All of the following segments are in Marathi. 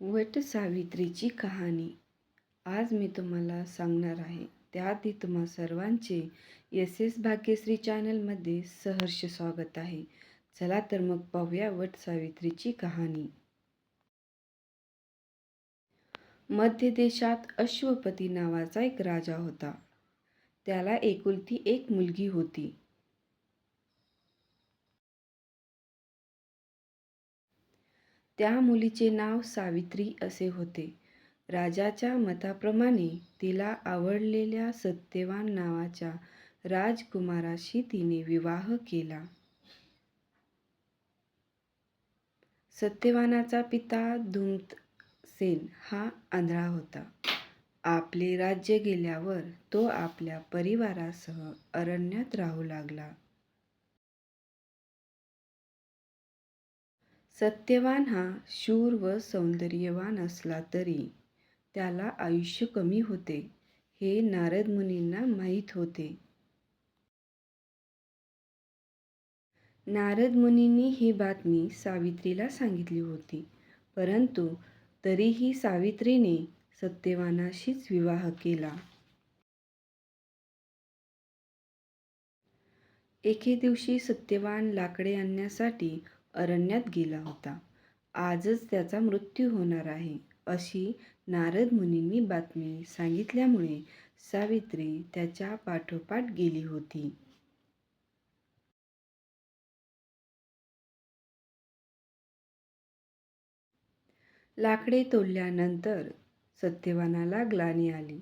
वट सावित्रीची कहाणी. आज मी तुम्हाला सांगणार आहे. त्याआधी तुम्हा सर्वांचे एस एस भाग्यश्री चॅनलमध्ये सहर्ष स्वागत आहे. चला तर मग पाहूया वट सावित्रीची कहाणी. मध्य देशात अश्वपती नावाचा एक राजा होता. त्याला एकुलती एक मुलगी होती. त्या मुलीचे नाव सावित्री असे होते. राजाच्या मताप्रमाणे तिला आवडलेल्या सत्यवान नावाच्या राजकुमाराशी तिने विवाह केला. सत्यवानाचा पिता धुमसेन हा आंधळा होता. आपले राज्य गेल्यावर तो आपल्या परिवारासह अरण्यात राहू लागला. सत्यवान हा शूर व सौंदर्यवान असला तरी त्याला आयुष्य कमी होते हे नारद मुनींना माहीत होते. नारद मुनींनी ही बातमी सावित्रीला सांगितली होती परंतु तरीही सावित्रीने सत्यवानाशीच विवाह केला. एके दिवशी सत्यवान लाकडे आणण्यासाठी अरण्यात गेला होता. आजच त्याचा मृत्यू होणार आहे अशी नारद मुनींनी बातमी सांगितल्यामुळे सावित्री त्याच्या पाठोपाठ गेली होती. लाकडे तोडल्यानंतर सत्यवानाला ग्लानी आली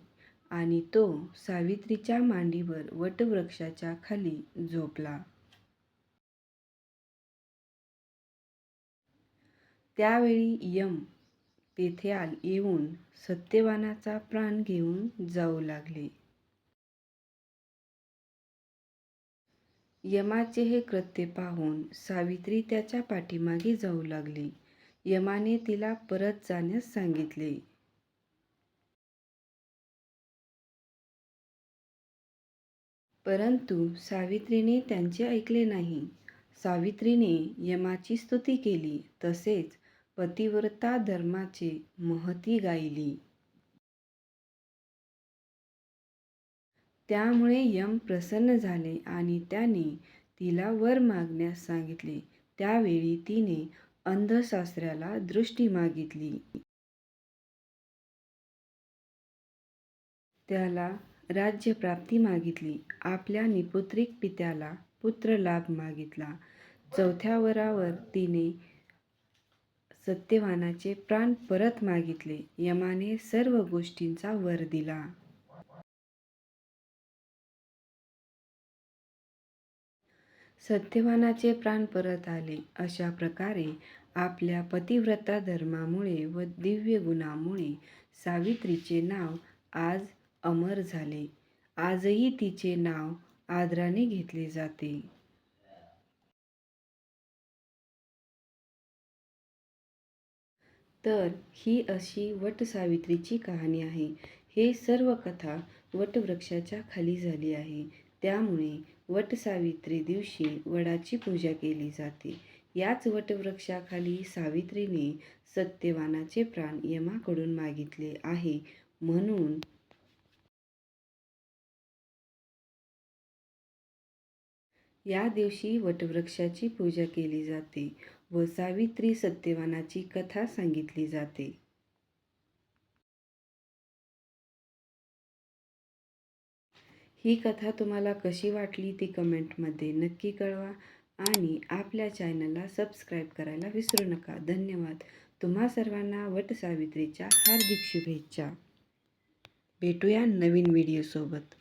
आणि तो सावित्रीच्या मांडीवर वटवृक्षाच्या खाली झोपला. त्यावेळी यम तेथे आल येऊन सत्यवानाचा प्राण घेऊन जाऊ लागले. यमाचे हे कृत्य पाहून सावित्री त्याच्या पाठीमागे जाऊ लागली. यमाने तिला परत जाण्यास सांगितले. परंतु सावित्रीने त्यांचे ऐकले नाही. सावित्रीने यमाची स्तुती केली. तसेच पतिव्रता धर्माचे महती गायली. त्यामुळे यम प्रसन्न झाले आणि त्याने तिला वर मागण्यास सांगितले. त्यावेळी तिने अंधशास्त्राला दृष्टी मागितली. त्याला राज्यप्राप्ती मागितली. आपल्या निपुत्रिक पित्याला पुत्रलाभ मागितला. चौथ्या वरावर तिने सत्यवानाचे प्राण परत मागितले. यमाने सर्व गोष्टींचा वर दिला. सत्यवानाचे प्राण परत आले. अशा प्रकारे आपल्या पतिव्रता धर्मामुळे व दिव्य गुणामुळे सावित्रीचे नाव आज अमर झाले. आजही तिचे नाव आदराने घेतले जाते. तर ही अशी वटसावित्रीची कहाणी आहे. हे सर्व कथा वटवृक्षाच्या खाली झाली आहे. त्यामुळे वटसावित्री दिवशी वडाची पूजा केली जाते. याच वटवृक्षाखाली सावित्रीने सत्यवानाचे प्राण यमाकडून मागितले आहे. म्हणून या दिवशी वटवृक्षाची पूजा केली जाते. व सावित्री सत्यवानाची कथा सांगितली जाते. ही कथा तुम्हाला कशी वाटली ती कमेंटमध्ये नक्की कळवा आणि आपल्या चॅनलला सबस्क्राईब करायला विसरू नका. धन्यवाद. तुम्हा सर्वांना वटसावित्रीच्या हार्दिक शुभेच्छा. भेटूया नवीन व्हिडिओसोबत.